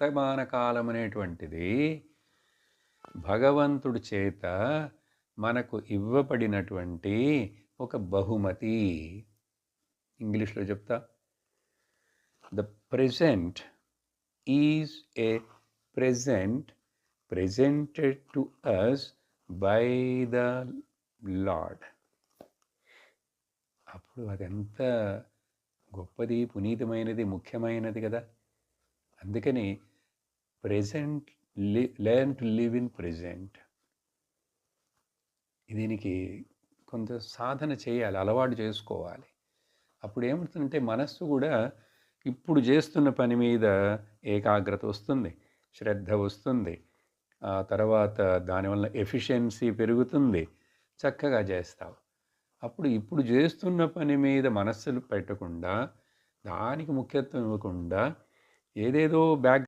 వర్తమాన కాలం అనేటువంటిది భగవంతుడి చేత మనకు ఇవ్వబడినటువంటి ఒక బహుమతి. ఇంగ్లీష్లో చెప్తా. The present is a present presented to us by the lord అప్పుడు అదెంత గొప్పది పునీతమైనది ముఖ్యమైనది కదా. అందుకని present learn to live in present. దీనికి కొంత సాధన చేయాలి అలవాటు చేసుకోవాలి. అప్పుడు ఏమవుతుందంటే మనస్సు కూడా ఇప్పుడు చేస్తున్న పని మీద ఏకాగ్రత వస్తుంది శ్రద్ధ వస్తుంది. ఆ తర్వాత దానివల్ల ఎఫిషియన్సీ పెరుగుతుంది చక్కగా చేస్తావు. అప్పుడు ఇప్పుడు చేస్తున్న పని మీద మనస్సులు పెట్టకుండా దానికి ముఖ్యత్వం ఇవ్వకుండా ఏదేదో బ్యాక్